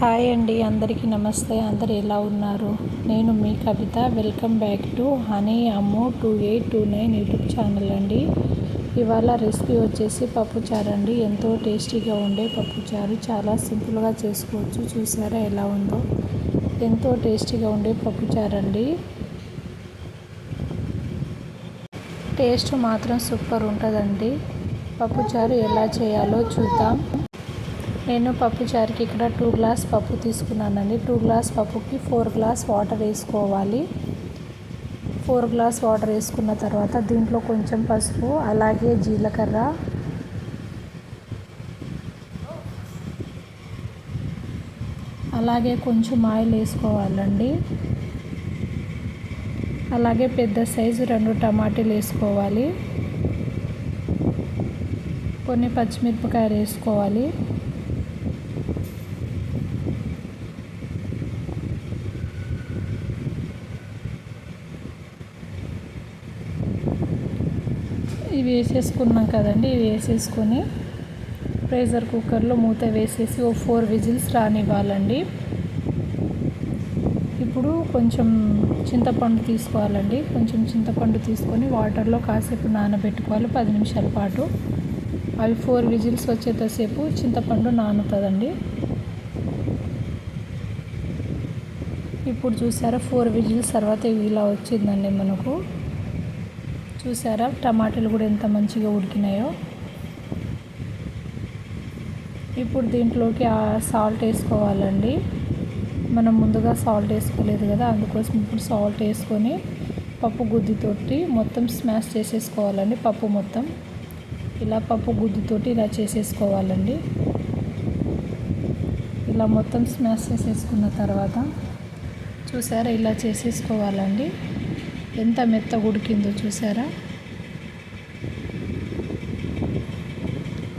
Hi అండి అందరికీ నమస్తే. అందరు ఎలా ఉన్నారు? నేను మీ Kavitha. Welcome back to honey Ammu two eight two nine YouTube channel అండి. ఇవాళ రెసిపీ వచ్చేసి పప్పుచారు అండి. ఎంతో టేస్టీగా ఉండే పప్పుచారు చాలా సింపుల్గా చేసుకోవచ్చు. చూసారా ఎలా ఉందో? ఎంతో టేస్టీగా ఉండే పప్పుచారు అండి. టేస్ట్ మాత్రం సూపర్ ఉంటుందండి. పప్పుచారు ఎలా చేయాలో చూద్దాం. నేను పప్పు చారుకి ఇక్కడ టూ గ్లాస్ పప్పు తీసుకున్నానండి. టూ గ్లాస్ పప్పుకి ఫోర్ గ్లాస్ వాటర్ వేసుకోవాలి. ఫోర్ గ్లాస్ వాటర్ వేసుకున్న తర్వాత దీంట్లో కొంచెం పసుపు అలాగే జీలకర్ర. అలాగే కొంచెం ఆయిల్ వేసుకోవాలండి. అలాగే పెద్ద సైజు రెండు టమాటీలు వేసుకోవాలి. కొన్ని పచ్చిమిరపకాయలు వేసుకోవాలి. ఇవి వేసేసుకున్నాం కదండి ఇవి వేసేసుకొని ప్రెషర్ కుక్కర్లో మూత వేసేసి ఓ ఫోర్ విజిల్స్ రానివ్వాలండి. ఇప్పుడు కొంచెం చింతపండు తీసుకోవాలండి. కొంచెం చింతపండు తీసుకొని వాటర్లో కాసేపు నానబెట్టుకోవాలి పది నిమిషాల పాటు. అవి ఫోర్ విజిల్స్ వచ్చేంతసేపు చింతపండు నానుతుందండి. ఇప్పుడు చూసారా ఫోర్ విజిల్స్ తర్వాత ఇలా వచ్చిందండి మనకు. చూసారా? టమాటాలు కూడా ఎంత మంచిగా ఉడికినాయో. ఇప్పుడు దీంట్లోకి సాల్ట్ వేసుకోవాలండి. మనం ముందుగా సాల్ట్ వేసుకోలేదు కదా అందుకోసం ఇప్పుడు సాల్ట్ వేసుకొని పప్పు గుద్దితోటి మొత్తం స్మాష్ చేసేసుకోవాలండి పప్పు మొత్తం. ఇలా పప్పు గుద్దితోటి ఇలా చేసేసుకోవాలండి. ఇలా మొత్తం స్మాష్ చేసేసుకున్న తర్వాత చూసారా ఇలా చేసేసుకోవాలండి. ఎంత మెత్త ఉడికిందో చూసారా?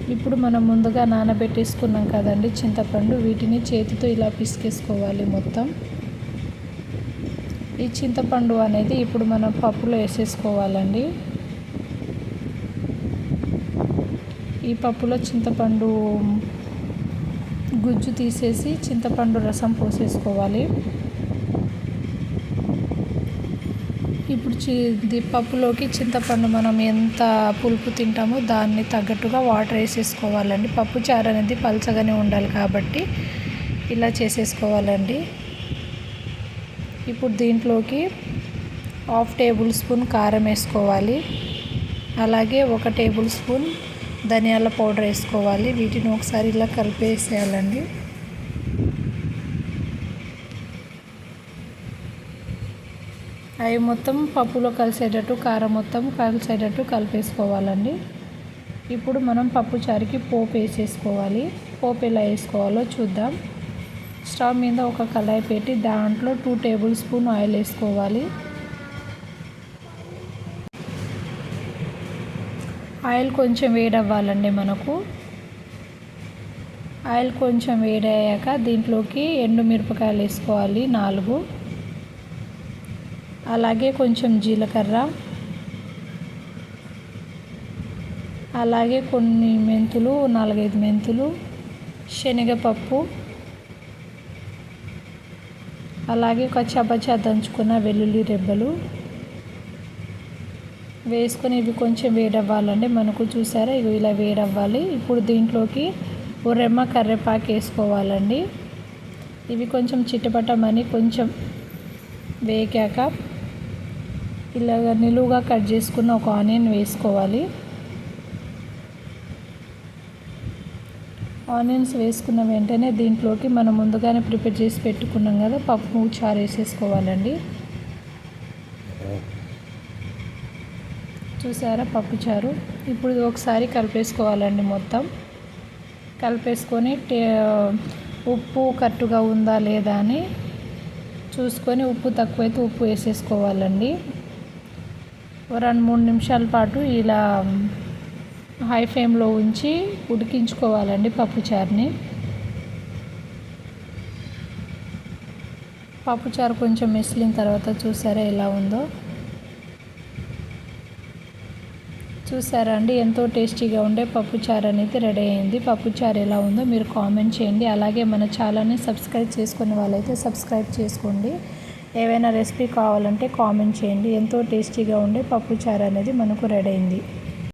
ఇప్పుడు మనం ముందుగా నానబెట్టేసుకున్నాం కదండి చింతపండు. వీటిని చేతితో ఇలా పిసికేసుకోవాలి మొత్తం. ఈ చింతపండు అనేది ఇప్పుడు మనం పప్పులో వేసేసుకోవాలండి. ఈ పప్పులో చింతపండు గుజ్జు తీసేసి చింతపండు రసం పోసేసుకోవాలి. ఇప్పుడు చి పప్పులోకి చింతపండు మనం ఎంత పులుపు తింటామో దాన్ని తగ్గట్టుగా వాటర్ వేసేసుకోవాలండి. పప్పు చారు అనేది పలచగానే ఉండాలి కాబట్టి ఇలా చేసేసుకోవాలండి. ఇప్పుడు దీంట్లోకి హాఫ్ టేబుల్ స్పూన్ కారం వేసుకోవాలి. అలాగే ఒక టేబుల్ స్పూన్ ధనియాల పౌడర్ వేసుకోవాలి. వీటిని ఒకసారి ఇలా కలిపేసేయాలండి. అవి మొత్తం పప్పులో కలిసేటట్టు కారం మొత్తం కలిసేటట్టు కలిపేసుకోవాలండి. ఇప్పుడు మనం పప్పు చారుకి పోపు వేసేసుకోవాలి. పోపు ఎలా వేసుకోవాలో చూద్దాం. స్టవ్ మీద ఒక కళాయి పెట్టి దాంట్లో టూ టేబుల్ స్పూన్ ఆయిల్ వేసుకోవాలి. ఆయిల్ కొంచెం వేడవ్వాలండి మనకు. ఆయిల్ కొంచెం వేడయ్యాక దీంట్లోకి ఎండు మిరపకాయలు వేసుకోవాలి నాలుగు. అలాగే కొంచెం జీలకర్ర. అలాగే కొన్ని మెంతులు నాలుగైదు మెంతులు శనగపప్పు. అలాగే ఒక చపచా దంచుకున్న వెల్లుల్లి రెబ్బలు. వేసుకొని ఇవి కొంచెం వేడవ్వాలండి. మనకు చూసారా ఇవి ఇలా వేడవ్వాలి. ఇప్పుడు దీంట్లోకి ఓ రెమ్మ కర్రేపాకు వేసుకోవాలండి. ఇవి కొంచెం చిట్టపట్టమని కొంచెం వేగాక ఇలాగ నిలువుగా కట్ చేసుకున్న ఒక ఆనియన్ వేసుకోవాలి. ఆనియన్స్ వేసుకున్న వెంటనే దీంట్లోకి మనం ముందుగానే ప్రిపేర్ చేసి పెట్టుకున్నాం కదా పప్పు చారు వేసేసుకోవాలండి చూసారా పప్పు చారు? ఇప్పుడు ఒకసారి కలిపేసుకోవాలండి మొత్తం. కలిపేసుకొని ఉప్పు కట్టుగా ఉందా లేదా అని చూసుకొని ఉప్పు తక్కువైతే ఉప్పు వేసేసుకోవాలండి. రెండు మూడు నిమిషాల పాటు ఇలా హై ఫ్లేమ్లో ఉంచి ఉడికించుకోవాలండి పప్పుచారుని పప్పుచారు కొంచెం మెసిలిన తర్వాత చూసారా ఎలా ఉందో? చూసారా అండి? ఎంతో టేస్టీగా ఉండే పప్పుచారు అనేది రెడీ అయింది. పప్పుచారు ఎలా ఉందో మీరు కామెంట్ చేయండి. అలాగే మన ఛానల్ని సబ్స్క్రైబ్ చేసుకునే వాళ్ళైతే సబ్స్క్రైబ్ చేసుకోండి. ఏవైనా రెసిపీ కావాలంటే కామెంట్ చేయండి. ఎంతో టేస్టీగా ఉండే పప్పుచారు అనేది మనకు రెడీ అయింది.